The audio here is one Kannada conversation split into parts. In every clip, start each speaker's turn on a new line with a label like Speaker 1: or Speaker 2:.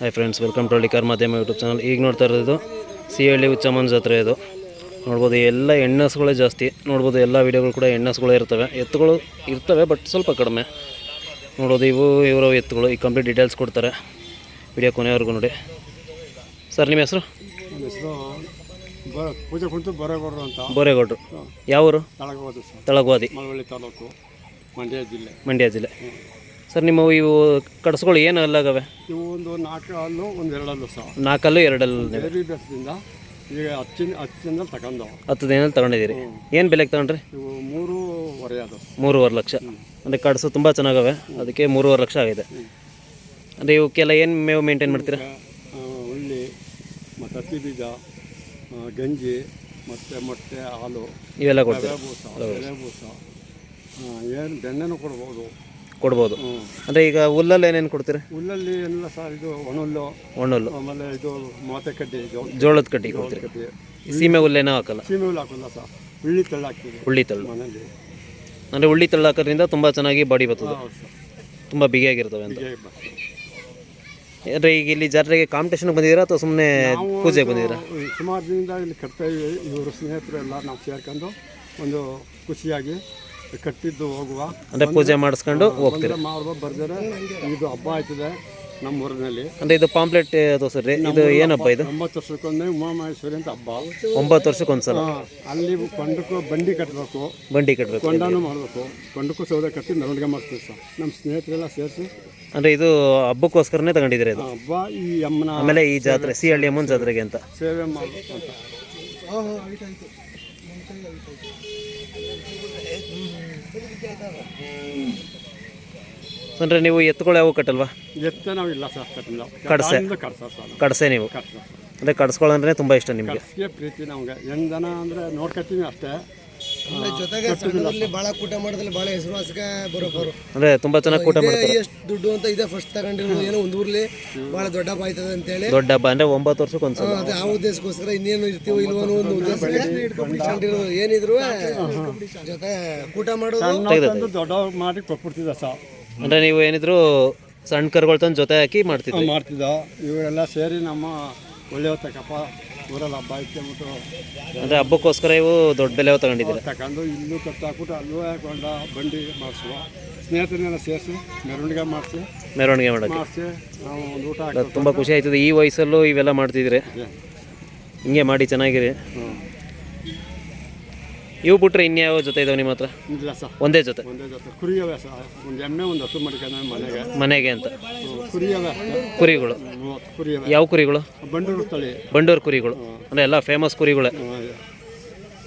Speaker 1: Hi friends welcome to Hallikar ಮಾಧ್ಯಮ ಯೂಟ್ಯೂಬ್ ಚಾನಲ್ ಈಗ ನೋಡ್ತಾ ಇರೋದು ಸಿಹಳ್ಳಿ ಹುಚ್ಚಮ್ಮನ ಜಾತ್ರೆ ಇದು. ನೋಡ್ಬೋದು ಎಲ್ಲ ಹೆಣ್ಣಸ್ಗಳೇ ಜಾಸ್ತಿ. ನೋಡ್ಬೋದು ಎಲ್ಲ ವೀಡಿಯೋಗಳು ಕೂಡ ಹೆಣ್ಣಸ್ಗಳೇ ಇರ್ತವೆ. ಎತ್ತುಗಳು ಇರ್ತವೆ ಬಟ್ ಸ್ವಲ್ಪ ಕಡಿಮೆ. ನೋಡೋದು ಇವು ಇವರು ಎತ್ತುಗಳು. ಈ ಕಂಪ್ಲೀಟ್ ಡೀಟೇಲ್ಸ್ ಕೊಡ್ತಾರೆ ವಿಡಿಯೋ ಕೊನೆವರೆಗೂ ನೋಡಿ. ಸರ್ ನಿಮ್ಮ ಹೆಸರು?
Speaker 2: ಪೂಜೆ ಕುಂತು ಬರೇಗೌಡರು ಅಂತ.
Speaker 1: ಬೋರೇಗೌಡರು. ಯಾವರು? ತಳಗವಾದಿ
Speaker 2: ಮಳವಳ್ಳಿ ತಾಲೂಕು ಮಂಡ್ಯ ಜಿಲ್ಲೆ.
Speaker 1: ಮಂಡ್ಯ ಜಿಲ್ಲೆ. ಸರ್ ನಿಮ್ಮ ಇವು ಕಡಸುಗಳು ಏನು ಅಲ್ಲಾಗವೆ?
Speaker 2: ಇವು ಒಂದು ನಾಲ್ಕು ಹಲ್ಲು ಒಂದು ಎರಡಲ್ಲು ಸಹ.
Speaker 1: ನಾಲ್ಕಲ್ಲು ಎರಡಲ್ಲು
Speaker 2: ಬೇರೆ ಬೆಸದಿಂದ ಈಗ ಹಚ್ಚಿನ ಹಚ್ಚಿಂದ ತಗೊಂಡು
Speaker 1: ಹತ್ತು ದಿನ ತಗೊಂಡಿದ್ದೀರಿ. ಏನು ಬೆಲೆಗೆ ತಗೊಂಡ್ರಿ?
Speaker 2: ಇವು ಮೂರುವರೆ ಅದು.
Speaker 1: ಮೂರುವರೆ ಲಕ್ಷ. ಅಂದರೆ ಕಡಸು ತುಂಬ ಚೆನ್ನಾಗವೆ. ಅದಕ್ಕೆ ಮೂರುವರೆ ಲಕ್ಷ ಆಗಿದೆ. ಅಂದರೆ ಇವಕ್ಕೆಲ್ಲ ಏನು ಮೇವು ಮೇಂಟೈನ್ ಮಾಡ್ತೀರಾ?
Speaker 2: ಹುಳ್ಳಿ ಉಳ್ಳಿ ಮತ್ತು ಹತ್ತಿ ಬೀಜ ಗಂಜಿ ಮತ್ತು ಮೊಟ್ಟೆ ಹಾಲು.
Speaker 1: ಇವೆಲ್ಲ ಕೊಡ್ತೀರಾ?
Speaker 2: ಎಲೆ ಏನು ಬೆಣ್ಣೆನೂ ಕೊಡ್ಬೋದು.
Speaker 1: ಕೊಡ್ಬೋದು. ಅಂದ್ರೆ ಈಗ ಹುಲ್ಲಲ್ಲಿ ಏನೇನು ಕೊಡ್ತೀರಾ?
Speaker 2: ಹುಲ್ಲಲ್ಲಿ ಎಲ್ಲ ಸರ್ ಇದು ಒಣಹುಲ್ಲು
Speaker 1: ಒಣಹುಲ್ಲು.
Speaker 2: ಆಮೇಲೆ ಇದು ಮಾತೆ ಕಡ್ಡಿ ಇದು
Speaker 1: ಜೋಳದ ಕಡ್ಡಿ ಕೊಡ್ತೀರಿ.
Speaker 2: ಕಡ್ಡಿ.
Speaker 1: ಸೀಮೆ ಹುಲ್ಲೇನೋ ಹಾಕಲ್ಲ?
Speaker 2: ಸೀಮೆ ಹುಲ್ಲು ಹಾಕಲ್ಲ ಸರ್ ಹುಳ್ಳಿ ತಳ್ಳು ಹಾಕ್ತೀವಿ
Speaker 1: ಹುಳ್ಳಿ ತಳ್ಳು.
Speaker 2: ಮನೇಲಿ
Speaker 1: ಅಂದರೆ ಹುಳ್ಳಿ ತಳ್ಳು ಹಾಕೋದ್ರಿಂದ ತುಂಬ ಚೆನ್ನಾಗಿ ಬಾಡಿ ಬರ್ತದೆ.
Speaker 2: ಹೌದು ಸರ್
Speaker 1: ತುಂಬ ಬಿಗಿಯಾಗಿರ್ತವೆ ಅಂತ.
Speaker 2: ಹೀಗೆ ಬ-
Speaker 1: ಅಂದರೆ ಈಗ ಇಲ್ಲಿ ಜಾತ್ರೆಗೆ ಕಾಂಪಿಟೇಷನ್ ಬಂದಿದ್ದೀರಾ ಅಥವಾ ಸುಮ್ಮನೆ ಪೂಜೆಗೆ ಬಂದಿದ್ದೀರಾ?
Speaker 2: ನಾವು ಸುಮಾರು ದಿನದಿಂದ ಇಲ್ಲಿ ಕಟ್ತಾ ಇದ್ದೀವಿ. ಇವರು ಸ್ನೇಹಿತರು ಎಲ್ಲ ನಾವು ಸೇರ್ಕೊಂಡು ಒಂದು ಖುಷಿಯಾಗಿ ಕಟ್ಟಿದ್ದು ಹೋಗುವ.
Speaker 1: ಅಂದರೆ ಪೂಜೆ ಮಾಡಿಸ್ಕೊಂಡು ಹೋಗ್ತೀರಾ?
Speaker 2: ಮಾಡುವ ಬರ್ದರೆ ಇದು ಹಬ್ಬ ಆಯ್ತದೆ ನಮ್ಮ ಊರಿನಲ್ಲಿ
Speaker 1: ಅಂದರೆ ಇದು ಪಾಂಪ್ಲೆಟ್ ತೋರಿಸ್ರಿ ಇದು ಏನಪ್ಪ ಇದು?
Speaker 2: ಒಂಬತ್ತು ವರ್ಷಕ್ಕೊಮ್ಮೆ ಉಮಾಮಹೇಶ್ವರಿ ಅಂತ ಹಬ್ಬ.
Speaker 1: ಒಂಬತ್ತು ವರ್ಷಕ್ಕೆ ಒಂದ್ಸಲ
Speaker 2: ಹಾ, ಅಲ್ಲಿ ಕೊಂಡಕ್ಕೂ ಬಂಡಿ ಕಟ್ಟಬೇಕು
Speaker 1: ಬಂಡಿ ಕಟ್ಟಬೇಕು
Speaker 2: ಕೊಂಡನೂ ಮಾಡಬೇಕು. ಕೊಂಡಕ್ಕೂ ಸೌದೆ ಕಟ್ಟಿ ಮೆರವಣಿಗೆ ಮಾಡ್ತೀವಿ ಸರ್. ನಮ್ಮ ಸ್ನೇಹಿತರೆಲ್ಲ ಸೇರಿಸಿ.
Speaker 1: ಅಂದರೆ ಇದು ಹಬ್ಬಕ್ಕೋಸ್ಕರನೇ ತಗೊಂಡಿದ್ರಿ ಇದು?
Speaker 2: ಹಬ್ಬ ಈ ಅಮ್ಮನ
Speaker 1: ಆಮೇಲೆ ಈ ಜಾತ್ರೆ ಸಿ ಹಳ್ಳಿ ಅಮ್ಮನ ಜಾತ್ರೆಗೆ ಅಂತ.
Speaker 2: ಸೇವೆ ಮಾಡಬೇಕು ಅಂತ.
Speaker 1: ಅಂದರೆ ನೀವು ಎತ್ತುಗಳು ಯಾವ ಕಟ್ಟಲ್ವಾ?
Speaker 2: ಎತ್ತ ನಾವು ಇಲ್ಲ ಸರ್ ಕಟ್ಟಿಲ್ಲ.
Speaker 1: ಕಡ್ಸೆ.
Speaker 2: ಸರ್.
Speaker 1: ಕಡಸೆ ನೀವು.
Speaker 2: ಅಂದ್ರೆ
Speaker 1: ಅಂದರೆ ತುಂಬಾ ತುಂಬ ಇಷ್ಟ ನಿಮಗೆ.
Speaker 2: ಕಟ್ಸಿಗೆ ಪ್ರೀತಿ ನಮ್ಗೆ. ಹೆಣ್ಣು ದನ ಅಂದರೆ ನೋಡ್ಕೊತೀವಿ ಅಷ್ಟೇ.
Speaker 3: ಜೊತೆಗೆ ಸಣ್ಣದ್ರಲ್ಲಿ ಭಾಳ ಕೂಟ ಮಾಡೋದ್ರಲ್ಲಿ ಭಾಳ ಹೆಸರುವಾಸಕ್ಕೆ ಬರೋಬ್ಬರು
Speaker 1: ಅಂದರೆ ತುಂಬ ಚೆನ್ನಾಗಿ ಊಟ ಮಾಡ್ತಾರೆ.
Speaker 3: ಎಷ್ಟು ದುಡ್ಡು ಅಂತ ಇದೆ ಫಸ್ಟ್ ತಗೊಂಡಿರೋದು ಏನೋ ಒಂದು ಊರ್ಲಿ ಭಾಳ ದೊಡ್ಡ ಹಬ್ಬ ಆಯ್ತದೆ ಅಂತೇಳಿ.
Speaker 1: ದೊಡ್ಡ ಹಬ್ಬ ಅಂದರೆ ಒಂಬತ್ತು ವರ್ಷಕ್ಕೆ ಒಂದ್ಸಲ.
Speaker 3: ಅದೇ ಆ ಉದ್ದೇಶಕ್ಕೋಸ್ಕರ ಇನ್ನೇನು ಇರ್ತೀವೋ ಇಲ್ವೋ ಅನ್ನೋ ಒಂದು ಉದ್ದೇಶಕ್ಕೆ ಇಟ್ಕೊಂಡಿರೋದು ಏನಿದ್ರು ಜೊತೆ ಕೂಟ ಮಾಡೋದು.
Speaker 2: ತಂದು ದೊಡ್ಡ ಮಾಡಿ ಕೊಟ್ಬಿಡ್ತಿದ್ದ ಸರ್.
Speaker 1: ಅಂದರೆ ನೀವು ಏನಿದ್ರು ಸಣ್ಣ ಕರುಗಳು ತಂದು ಜೊತೆ ಹಾಕಿ ಮಾಡ್ತಿದ್ದ
Speaker 2: ಮಾಡ್ತಿದ್ದ. ಇವರೆಲ್ಲ ಸೇರಿ ನಮ್ಮ ಒಳ್ಳೆಯ ತಕ್ಕಪ್ಪ ಊರಲ್ಲಿ ಹಬ್ಬ ಅಂದ್ಬಿಟ್ಟು
Speaker 1: ಅಂದರೆ ಹಬ್ಬಕ್ಕೋಸ್ಕರ ಇವು ದೊಡ್ಡ ಬೆಲೆ ತಗೊಂಡಿದ್ದೀರಾ?
Speaker 2: ತಗೊಂಡು ಇಲ್ಲೂ ಕಟ್ಟು ಹಾಕ್ಬಿಟ್ಟು ಅಲ್ಲೂ ಹಾಕೊಂಡ ಬಂಡಿ ಮಾಡಿಸುವ. ಸ್ನೇಹಿತರನ್ನೆಲ್ಲ ಸೇರಿಸಿ ಮೆರವಣಿಗೆ ಮಾಡಿಸಿ.
Speaker 1: ಮೆರವಣಿಗೆ ಮಾಡೋಕ್ಕೆ
Speaker 2: ಮಾಡಿಸಿ ನಾವು ಒಂದು ಊಟ ಹಾಕಿ
Speaker 1: ತುಂಬ ಖುಷಿ ಆಯ್ತದೆ. ಈ ವಯಸ್ಸಲ್ಲೂ ಇವೆಲ್ಲ ಮಾಡ್ತಿದ್ದೀರಿ. ಹಿಂಗೆ ಮಾಡಿ ಚೆನ್ನಾಗಿರಿ.
Speaker 2: ಹ್ಞೂ
Speaker 1: ಇವು ಬಿಟ್ರೆ ಇನ್ಯಾವ ಜೊತೆ ಇದಾವೆ ನಿಮ್ಮ ಹತ್ರ?
Speaker 2: ಇಲ್ಲ ಸರ್.
Speaker 1: ಒಂದೇ ಜೊತೆ?
Speaker 2: ಒಂದೇ ಜೊತೆ. ಕುರಿಯವೇ ಸರ್. ಒಂದು ಎಮ್ಮೆ ಒಂದು ಹಸು ಮಡಿಕೊಂಡು ಮನೆಗೆ.
Speaker 1: ಮನೆಗೆ ಅಂತ. ಕುರಿಗಳು. ಯಾವ ಕುರಿಗಳು?
Speaker 2: ಬಂಡೂರು ತಳಿ.
Speaker 1: ಬಂಡೂರು ಕುರಿಗಳು. ಅಂದ್ರೆ ಎಲ್ಲ ಫೇಮಸ್ ಕುರಿಗಳೇ.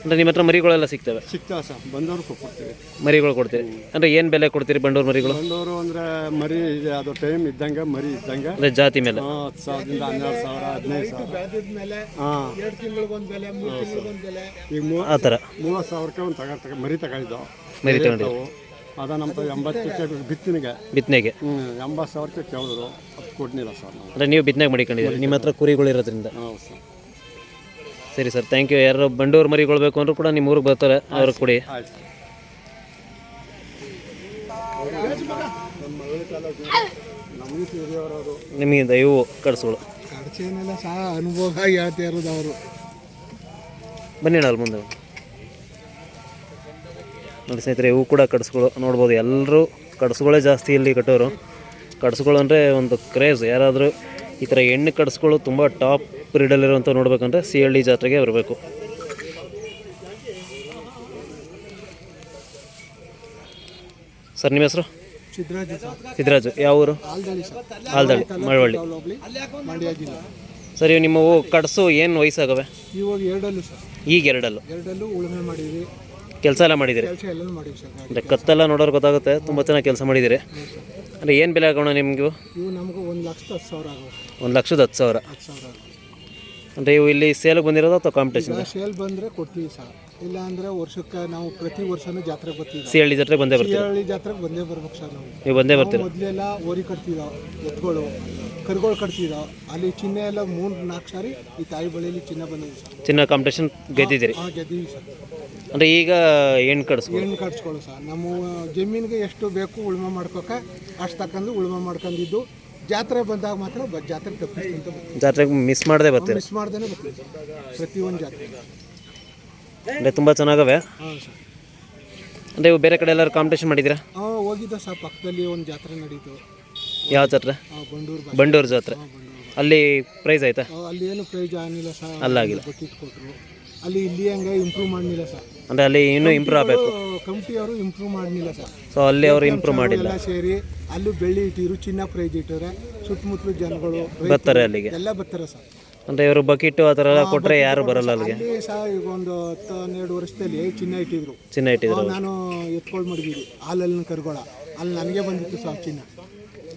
Speaker 1: ಅಂದರೆ ನಿಮ್ಮ ಹತ್ರ ಮರಿಗಳೆಲ್ಲ ಸಿಗ್ತವೆ?
Speaker 2: ಸಿಗ್ತಾವೆ ಸರ್. ಬಂದವರು ಕೊಡ್ತೀವಿ
Speaker 1: ಮರಿಗಳು ಕೊಡ್ತೀವಿ ಅಂದ್ರೆ ಏನು ಬೆಲೆ ಕೊಡ್ತೀರಿ ಬಂಡೂರು ಮರಿಗಳು?
Speaker 2: ಬಂದವರು ಅಂದ್ರೆ ಮರಿ ಇದೆ ಅದು ಟೈಮ್ ಇದ್ದಂಗೆ ಮರಿ ಇದ್ದಂಗೆ.
Speaker 1: ಅಂದರೆ ಜಾತಿ ಮೇಲೆ.
Speaker 2: ಹತ್ತು ಸಾವಿರದಿಂದ ಹನ್ನೆರಡು ಸಾವಿರ ಹದಿನೈದು ಸಾವಿರ. ಹಾಂ. ಈಗ ಮೂವ
Speaker 1: ಆ ಥರ.
Speaker 2: ಮೂವತ್ತು ಸಾವಿರಕ್ಕೆ ಒಂದು ತಗೋ ತಗ ಮರಿ ತಗೊಂಡಿದ್ದು.
Speaker 1: ಮರಿ ತಗೊಂಡು
Speaker 2: ಅದ ನಮ್ಮ ಎಂಬತ್ತಕ್ಕೆ ಬಿತ್ತನಿಗೆ.
Speaker 1: ಬಿತ್ತನೆಗೆ.
Speaker 2: ಹ್ಞೂ ಎಂಬತ್ತು ಸಾವಿರಕ್ಕೆ ಕೇಳಿದ್ರು. ಅದು ಕೊಡ್ನಿಲ್ಲ ಸರ್ ನಾವು.
Speaker 1: ಅಂದರೆ ನೀವು ಬಿತ್ತನೆಗೆ ಮಡಿಕೊಂಡಿದ್ದೀರಿ. ನಿಮ್ಮ ಹತ್ರ ಕುರಿಗಳು ಇರೋದ್ರಿಂದ.
Speaker 2: ಹೌದು ಸರ್.
Speaker 1: ಸರಿ ಸರ್ ಥ್ಯಾಂಕ್ ಯು ಯಾರು ಬಂಡೂರು ಮರಿಗೊಳ್ಬೇಕು ಅಂದರೂ ಕೂಡ ನಿಮ್ಮ ಊರಿಗೆ ಬರ್ತಾರೆ ಅವ್ರಿಗೆ ಕೊಡಿ.
Speaker 2: ನಿಮಗೆ
Speaker 1: ದಯವು ಕಡಿಸ್ಗಳು
Speaker 3: ಖರ್ಚೇನೆಲ್ಲ ಸಹ ಅನುಭವ ಹೇಳ್ತಾ ಇರೋದು ಅವರು.
Speaker 1: ಬನ್ನಿ ಅಲ್ಲಿ ಮುಂದೆ. ನೋಡಿ ಸ್ನೇಹಿತರೆ ಇವು ಕೂಡ ಕಟ್ಸ್ಗಳು ನೋಡ್ಬೋದು ಎಲ್ಲರೂ ಕಡಸುಗಳೇ ಜಾಸ್ತಿ ಇಲ್ಲಿ ಕಟ್ಟೋರು. ಕಡಸುಗಳು ಅಂದರೆ ಒಂದು ಕ್ರೇಜ್ ಯಾರಾದರೂ ಈ ಥರ ಎಣ್ಣೆ ಕಡಸುಗಳು ತುಂಬ ಟಾಪ್ ಬ್ರೀಡಲ್ಲಿರುವಂಥ ನೋಡ್ಬೇಕಂದ್ರೆ ಸಿ ಹಳ್ಳಿ ಜಾತ್ರೆಗೆ ಬರಬೇಕು. ಸರ್ ನಿಮ್ಮ ಹೆಸರು?
Speaker 3: ಸಿದ್ದರಾಜ
Speaker 1: ಯಾವ ಊರು?
Speaker 3: ಆಲ್ದಳ್ಳಿ
Speaker 1: ಮಳವಳ್ಳಿ. ಸರ್ ಇವು ನಿಮ್ಮವು ಕಡಸು ಏನು ವಯಸ್ಸಾಗವೆ?
Speaker 3: ಈಗ ಎರಡಲ್ಲೂ
Speaker 1: ಈಗ ಎರಡಲ್ಲು.
Speaker 3: ಎರಡಲ್ಲೂ ಉಳುಮೆ ಮಾಡಿದ್ವಿ.
Speaker 1: ಕೆಲಸ ಎಲ್ಲ ಮಾಡಿದ್ದೀರಿ?
Speaker 3: ಕೆಲಸ ಎಲ್ಲನೂ ಮಾಡಿವಿ ಸರ್ ಗಾಡಿ
Speaker 1: ಅಂದರೆ ಕತ್ತೆಲ್ಲ ನೋಡೋರು ಗೊತ್ತಾಗುತ್ತೆ ತುಂಬ ಚೆನ್ನಾಗಿ ಕೆಲಸ ಮಾಡಿದ್ದೀರಿ. ಅಂದರೆ ಏನು ಬೆಲೆ ಆಗೋಣ ನಿಮಗೂ
Speaker 3: ಇವು ನಮಗೂ ಒಂದು ಲಕ್ಷದ ಹತ್ತು ಸಾವಿರ
Speaker 1: ಒಂದು ಲಕ್ಷದ ಹತ್ತು ಸಾವಿರ.
Speaker 3: ಹತ್ತು ಸಾವಿರ
Speaker 1: ಅಂದರೆ ಇವು ಇಲ್ಲಿ ಸೇಲ್ಗೆ ಬಂದಿರೋದು ಅಥವಾ ಕಾಂಪಿಟೇಷನ್
Speaker 3: ಸೇಲ್ ಬಂದರೆ ಕೊಡ್ತೀವಿ ಸರ್. ಇಲ್ಲ ಅಂದರೆ ವರ್ಷಕ್ಕೆ ನಾವು ಪ್ರತಿ ವರ್ಷವೂ ಜಾತ್ರೆಗೆ ಬರ್ತೀವಿ
Speaker 1: ಸಿ ಹಳ್ಳಿ ಜಾತ್ರೆ ಬಂದೇ ಬರ್ತೀವಿ
Speaker 3: ಹಳ್ಳಿ ಜಾತ್ರೆಗೆ ಬಂದೇ ಬರ್ಬೇಕು ಸರ್ ನಾವು.
Speaker 1: ನೀವು ಬಂದೇ ಬರ್ತೀವಿ
Speaker 3: ಮೊದಲೆಲ್ಲ ಓರಿ ಕಟ್ತಿದ್ದೋ ಎತ್ತುಗಳು ಕರುಗಳು ಕಟ್ತಿದ್ದೋ ಅಲ್ಲಿ ಚಿನ್ನ ಎಲ್ಲ ಮೂರು ನಾಲ್ಕು ಸಾರಿ ಈ ತಾಯಿ ಬಳಿಯಲ್ಲಿ ಚಿನ್ನ ಬಂದಿದೆ ಸರ್.
Speaker 1: ಚಿನ್ನ ಕಾಂಪಿಟೇಷನ್ ಗೆದ್ದಿದ್ದೀರಿ?
Speaker 3: ಹಾಂ ಗೆದ್ದೀವಿ ಸರ್.
Speaker 1: ಅಂದರೆ ಈಗ ಹೆಣ್ಣು ಕಡಿಸ್ಬೋದು
Speaker 3: ಹೆಣ್ಣು ಕಟ್ಸ್ಕೊಳ್ಳು ಸರ್? ನಮ್ಮ ಜಮೀನಿಗೆ ಎಷ್ಟು ಬೇಕು ಉಳುಮೆ ಮಾಡ್ಕೋಕೆ ಅಷ್ಟು ತಕ್ಕಂದು ಉಳುಮೆ ಮಾಡ್ಕೊಂಡಿದ್ದು ಜಾತ್ರೆ ಬಂದಾಗ ಮಾತ್ರ ಬ ಜಾತ್ರೆ ತಪ್ಪಿಸ್ಕೊಂತ ಬರ್ತೀವಿ
Speaker 1: ಜಾತ್ರೆಗೆ ಮಿಸ್ ಮಾಡದೆ ಬರ್ತೀರಿ?
Speaker 3: ಮಿಸ್ ಮಾಡ್ದೇ ಬರ್ತೀವಿ ಸರ್. ಪ್ರತಿಯೊಂದು ಜಾತ್ರೆ.
Speaker 1: ಅಂದರೆ ತುಂಬ ಚೆನ್ನಾಗವೆ?
Speaker 3: ಹಾಂ ಸರ್.
Speaker 1: ಅಂದರೆ ಇವು ಬೇರೆ ಕಡೆ ಎಲ್ಲರೂ ಕಾಂಪಿಟೇಷನ್ ಮಾಡಿದ್ದೀರಾ?
Speaker 3: ಹಾಂ ಹೋಗಿದ್ದೆ ಸರ್. ಪಕ್ಕದಲ್ಲಿ ಒಂದು ಜಾತ್ರೆ ನಡೀತು.
Speaker 1: ಯಾವ ಜಾತ್ರೆ?
Speaker 3: ಬಂಡೂರು
Speaker 1: ಬಂಡೂರು ಜಾತ್ರೆ. ಅಲ್ಲಿ ಪ್ರೈಸ್ ಆಯ್ತಾ?
Speaker 3: ಅಲ್ಲಿ ಏನು ಪ್ರೈಜ್ ಆಗಿಲ್ಲ ಸರ್.
Speaker 1: ಅಲ್ಲಾಗಿಲ್ಲ.
Speaker 3: ಬಕೆಟ್ ಕೊಟ್ಟರು ಅಲ್ಲಿ ಇಲ್ಲಿ ಹಂಗೆ ಇಂಪ್ರೂವ್ ಮಾಡಲಿಲ್ಲ ಸರ್.
Speaker 1: ಅಂದರೆ ಅಲ್ಲಿ ಇನ್ನೂ ಇಂಪ್ರೂವ್ ಆಗಬೇಕು.
Speaker 3: ಕಂಪ್ನಿಯವರು ಇಂಪ್ರೂವ್ ಮಾಡಲಿಲ್ಲ ಸರ್.
Speaker 1: ಸೊ ಅಲ್ಲಿ ಅವರು ಇಂಪ್ರೂವ್ ಮಾಡಿಲ್ಲ.
Speaker 3: ಎಲ್ಲ ಸೇರಿ ಅಲ್ಲೂ ಬೆಳ್ಳಿ ಇಟ್ಟಿರು ಚಿನ್ನ ಪ್ರೈಜ್ ಇಟ್ಟರೆ ಸುತ್ತಮುತ್ತಲು ಜನಗಳು ರೈತರು
Speaker 1: ಬರ್ತಾರೆ ಅಲ್ಲಿಗೆ.
Speaker 3: ಎಲ್ಲ ಬರ್ತಾರೆ ಸರ್.
Speaker 1: ಅಂದರೆ ಇವರು ಬಕೆಟು ಆ ಥರ ಎಲ್ಲ ಕೊಟ್ಟರೆ ಯಾರು ಬರಲ್ಲ ಅಲ್ಲಿಗೆ.
Speaker 3: ಅಲ್ಲಿ ಸಹ ಈಗ ಒಂದು ಹತ್ತು ಹನ್ನೆರಡು ವರ್ಷದಲ್ಲಿ ಚಿನ್ನ ಇಟ್ಟಿದ್ರು.
Speaker 1: ಚಿನ್ನ ಇಟ್ಟಿದ್ರು.
Speaker 3: ನಾನು ಎತ್ಕೊಂಡು ಮಡಗಿದ್ದು ಹಾಲಲ್ಲಿ ಕರ್ಗೋಳ. ಅಲ್ಲಿ ನನಗೆ ಬಂದಿತ್ತು ಸರ್ ಚಿನ್ನ.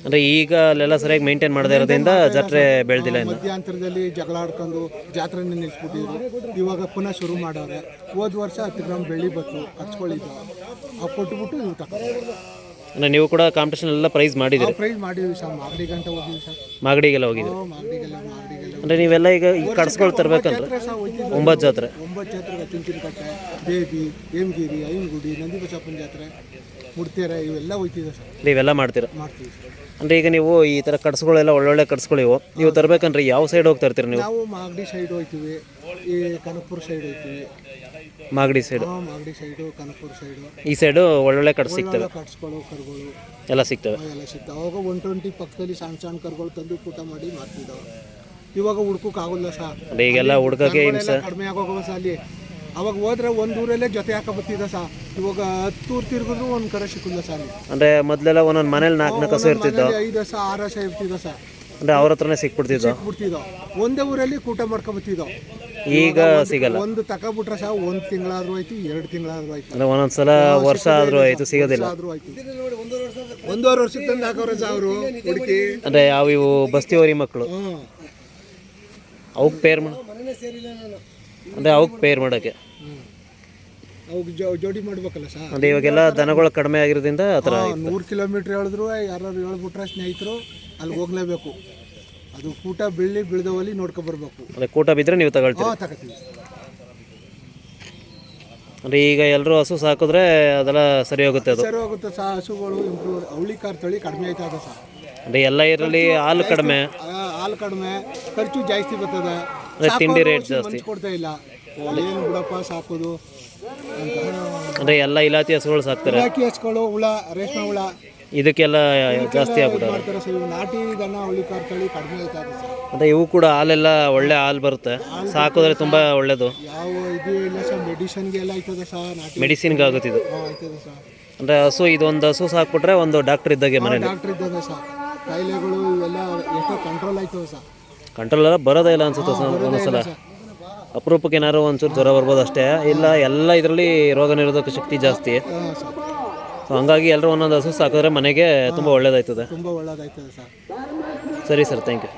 Speaker 1: ಅಂದರೆ ಈಗ ಅಲ್ಲೆಲ್ಲ ಸರಿಯಾಗಿ ಮೇಂಟೈನ್ ಮಾಡದೇ ಇರೋದ್ರಿಂದ ಜಾತ್ರೆ ಬೆಳೆದಿಲ್ಲ ಇನ್ನು.
Speaker 3: ಮಧ್ಯಂತರದಲ್ಲಿ ಜಗಳ ಆಡ್ಕೊಂಡು ಜಾತ್ರೆನ ನಿಲ್ಲಿಸ್ಬಿಟ್ಟಿದ್ರು ಇವಾಗ ಪುನಃ ಶುರು ಮಾಡವ್ರೆ ಹೋದ ವರ್ಷ ಹತ್ತು ಗ್ರಾಮ್ ಬೆಳ್ಳಿ ಬತ್ತು ಹಚ್ಕೊಳ್ಳಿದ್ರು ಅವು ಕೊಟ್ಬಿಟ್ಟು ಇವು ತಗೊಂಡು
Speaker 1: ಅಂದರೆ ನೀವು ಕೂಡ ಕಾಂಪಿಟೇಷನ್ ಎಲ್ಲ ಪ್ರೈಸ್ ಮಾಡಿದ್ದೀರಿ.
Speaker 3: ಪ್ರೈಸ್ ಮಾಡಿದ್ವಿ ಸರ್. ಮಾಗಡಿ ಗಂಟೆ ಹೋಗಿದ್ವಿ ಸರ್.
Speaker 1: ಮಾಗಡಿಗೆಲ್ಲ ಹೋಗಿದ್ವಿ
Speaker 3: ಅಂದ್ರೆ ಮಾಗಡಿಗೆಲ್ಲ ಮಾಗಡಿಗೆಲ್ಲ.
Speaker 1: ಅಂದರೆ ನೀವೆಲ್ಲ ಈಗ ಈಗ ಕಡ್ಸ್ಕೊಳ್ ತರ್ಬೇಕಂದ್ರೆ ಒಂಬತ್ತು ಜಾತ್ರೆ.
Speaker 3: ಒಂಬತ್ತು ಜಾತ್ರೆ ಚುಂಚನಕಟ್ಟೆ ಬೇಬಿ ಹೇಮಗಿರಿ ಐನಗುಡಿ ನಂದಿ ಬಸಪ್ಪನ ಜಾತ್ರೆ. ಮುಡ್ತೇರೆ ಇವೆಲ್ಲ ಹೋಯ್ತಿದೆ ಸರ್.
Speaker 1: ನೀವೆಲ್ಲ ಮಾಡ್ತೀರಾ?
Speaker 3: ಮಾಡ್ತೀವಿ ಸರ್.
Speaker 1: ಅಂದರೆ ಈಗ ನೀವು ಈ ಥರ ಕಟ್ಸ್ಗಳೆಲ್ಲ ಒಳ್ಳೊಳ್ಳೆ ಕಡ್ಸ್ಗಳಿವು ನೀವು ತರ್ಬೇಕಂದ್ರೆ ಯಾವ ಸೈಡ್ ಹೋಗ್ತಾ ಇರ್ತೀರಿ ನೀವು?
Speaker 3: ನಾವು ಮಾಗಡಿ ಸೈಡ್ ಹೋಯ್ತೀವಿ ಈ Kanakapura side ಹೋಯ್ತೀವಿ.
Speaker 1: Magadi side
Speaker 3: Magadi side Kanakapura side
Speaker 1: ಈ ಸೈಡು ಒಳ್ಳೊಳ್ಳೆ ಕಡ್ಸ್ ಸಿಗ್ತವೆ.
Speaker 3: ಕಟ್ಸ್ಗಳು ಕರುಗಳು.
Speaker 1: ಎಲ್ಲ ಸಿಗ್ತವೆ.
Speaker 3: ಎಲ್ಲ ಸಿಗ್ತವೆ. ಅವಾಗ ಒನ್ ಟ್ವೆಂಟಿ ಪಕ್ಕದಲ್ಲಿ ಸಣ್ಣ ಸಣ್ಣ ಕರುಗಳು ತಂದು ಊಟ ಮಾಡಿ ಮಾಡ್ತಿದ್ದಾವೆ. ಇವಾಗ ಹುಡ್ಕೋಕ್ ಆಗೋಲ್ಲ ಸರ್.
Speaker 1: ಅಂದರೆ ಈಗೆಲ್ಲ ಹುಡ್ಕಕ್ಕೆ ಹಿಂಸೆ.
Speaker 3: ಕಡಿಮೆ ಆಗೋಗವ ಸಹ ಅಲ್ಲಿ. ಅವಾಗ ಹೋದ್ರೆ ಒಂದು ಊರಲ್ಲೇ ಜೊತೆ ಹಾಕೋ ಬರ್ತಿದ್ದ ಸಹ ಇವಾಗ ಹತ್ತು ತಿರುಗಿದ್ರು ಒಂದು ಕಡೆ ಸಿಕ್ಕಿಲ್ಲ ಸರ್
Speaker 1: ಅಂದ್ರೆ ಮೊದಲೆಲ್ಲ ಒಂದೊಂದು ಮನೇಲಿ ನಾಲ್ಕು ನಾಲ್ಕು ಹಸು ಇರ್ತಿದ್ದವು
Speaker 3: ಮನೇಲಿ ಐದು ಸಹ ಆರು ಹಸ ಇರ್ತಿದ್ದ ಸರ್.
Speaker 1: ಅಂದರೆ ಅವ್ರ ಹತ್ರನೇ ಸಿಕ್ಬಿಡ್ತಿದ್ದು?
Speaker 3: ಬಿಡ್ತಿದ್ದೋ ಒಂದೇ ಊರಲ್ಲಿ ಕೂಟ ಮಾಡ್ಕೊಬತ್ತಿದ್ದೋ.
Speaker 1: ಈಗ ಸಿಗಲ್ಲ.
Speaker 3: ಒಂದು ತಗೊಬಿಟ್ರೆ ಸಹ ಒಂದು ತಿಂಗಳಾದ್ರೂ ಆಯ್ತು ಎರಡು ತಿಂಗಳಾದ್ರೂ ಆಯ್ತು.
Speaker 1: ಅಂದ್ರೆ ಒಂದೊಂದು ಸಲ ವರ್ಷ ಆದ್ರೂ ಆಯ್ತು ಸಿಗೋದಿಲ್ಲ.
Speaker 3: ಆದ್ರೂ ಆಯ್ತು. ಒಂದೂವರೆ ವರ್ಷ ತಂದು ಹಾಕೋರೆ ಸಹ ಅವರು ಹುಡುಕಿ.
Speaker 1: ಅಂದರೆ ಯಾವ ಇವು ಬಸ್ತಿವರಿ ಮಕ್ಕಳು.
Speaker 3: ಹ್ಞೂ
Speaker 1: ಅವಕ್ಕೆ ಪೇರ್ ಮಾಡ ಅಂದ್ರೆ ಅವಕ್ಕೆ ಪೇರ್ ಮಾಡೋಕ್ಕೆ.
Speaker 3: ಅವ್ಕೆ ಜೋ- ಜೋಡಿ ಮಾಡ್ಬೇಕಲ್ಲ ಸರ್
Speaker 1: ಅಂದ್ರೆ ಇವಾಗೆಲ್ಲ ದನಗಳು ಕಡಿಮೆ ಆಗಿರೋದ್ರಿಂದ ಆ ಥರ
Speaker 3: ನೂರು ಕಿಲೋಮೀಟ್ರ್ ಹೇಳಿದ್ರು ಯಾರು ಹೇಳ್ಬಿಟ್ರೆ ಸ್ನೇಹಿತರು ಅಲ್ಲಿ ಹೋಗ್ಲೇಬೇಕು. ಅದು ಕೂಟ ಬೆಳ್ಳಿ ಬೆಳ್ದವಲ್ಲಿ ನೋಡ್ಕೊಬರ್ಬೇಕು
Speaker 1: ಅದೇ ಕೂಟ ಬಿದ್ದರೆ ನೀವು ತಗೊಳ್ತೀರಿ.
Speaker 3: ಹಾಂ ತಗೋತೀವಿ
Speaker 1: ಅಂದರೆ ಈಗ ಎಲ್ಲರೂ ಹಸು ಸಾಕಿದ್ರೆ ಅದೆಲ್ಲ ಸರಿ ಹೋಗುತ್ತೆ ಅದು.
Speaker 3: ಸರಿ ಹೋಗುತ್ತೆ ಸಹ ಹಸುಗಳು ಇಂಪ್ರೂವ್ ಅವಳಿ ಕಾರ್ ತಳಿ ಕಡಿಮೆ ಆಯ್ತದ ಸರ್
Speaker 1: ಅಂದ್ರೆ ಎಲ್ಲ ಇದರಲ್ಲಿ ಹಾಲು ಕಡಿಮೆ.
Speaker 3: ಹಾಲು ಕಡಿಮೆ ಖರ್ಚು ಜಾಸ್ತಿ ಬರ್ತದೆ.
Speaker 1: ತಿಂಡಿ ರೇಟ್ ಜಾಸ್ತಿ.
Speaker 3: ಕೊಡ್ತಾ ಇಲ್ಲ. ಏನು ಬಿಡಪ್ಪ ಸಾಕೋದು.
Speaker 1: ಅಂದರೆ ಎಲ್ಲ ಇಲಾತಿ ಹಸುಗಳು ಸಾಕ್ತಾರೆ.
Speaker 3: ಇಲಾಖೆ ಹಚ್ಗಳು ಹುಳ ರೇಷ್ಮೆ ಹುಳ.
Speaker 1: ಇದಕ್ಕೆಲ್ಲ ಜಾಸ್ತಿ ಆಗ್ಬಿಟ್ಟವೆ
Speaker 3: ಮಾಡ್ತಾರೆ ಸರ್ ಇವು ನಾಟಿ ದನ ಅವಳಿ ಕಾರ್ ತಳಿ ಕಡಿಮೆ ಆಯ್ತದ ಸರ್.
Speaker 1: ಅಂದರೆ ಇವು ಕೂಡ ಹಾಲೆಲ್ಲ ಒಳ್ಳೆ ಹಾಲು ಬರುತ್ತೆ. ಸಾಕೋದ್ರೆ ತುಂಬ ಒಳ್ಳೇದು.
Speaker 3: ಯಾವ ಇದು ಇಲ್ಲ ಸರ್ ಮೆಡಿಸನ್ಗೆ ಎಲ್ಲ ಆಯ್ತದ ಸರ್ ನಾಟಿ
Speaker 1: ಮೆಡಿಸಿನ್ಗೆ ಆಗುತ್ತೆ ಇದು
Speaker 3: ಹಾಂ ಆಯ್ತದ ಸರ್.
Speaker 1: ಅಂದರೆ ಹಸು ಇದೊಂದು ಹಸು ಸಾಕ್ಬಿಟ್ರೆ ಒಂದು ಡಾಕ್ಟರ್ ಇದ್ದಾಗೆ ಮನೇಲಿ.
Speaker 3: ಡಾಕ್ಟ್ರ್ ಇದ್ದಾನೆ ಸರ್. ಕಾಯಿಲೆಗಳು ಇವೆಲ್ಲ ಎಷ್ಟೋ ಕಂಟ್ರೋಲ್ ಆಯ್ತದ ಸರ್.
Speaker 1: ಕಂಟ್ರೋಲ್ ಎಲ್ಲ ಬರೋದೇ ಇಲ್ಲ ಅನ್ಸುತ್ತೆ ಸರ್ ಒಂದೊಂದ್ಸಲ. ಅಪರೂಪಕ್ಕೆ ಏನಾದ್ರು ಒಂಚೂರು ಜ್ವರ ಬರ್ಬೋದು ಅಷ್ಟೇ. ಇಲ್ಲ ಎಲ್ಲ ಇದರಲ್ಲಿ ರೋಗ ನಿರೋಧಕ ಶಕ್ತಿ ಜಾಸ್ತಿ. ಸೊ ಹಂಗಾಗಿ ಎಲ್ಲರೂ ಒಂದೊಂದು ಹಸು ಸಾಕಿದ್ರೆ ಮನೆಗೆ ತುಂಬ ಒಳ್ಳೇದಾಯ್ತದೆ.
Speaker 3: ತುಂಬ ಒಳ್ಳೇದಾಯ್ತದೆ ಸರ್.
Speaker 1: ಸರಿ ಸರ್. Thank you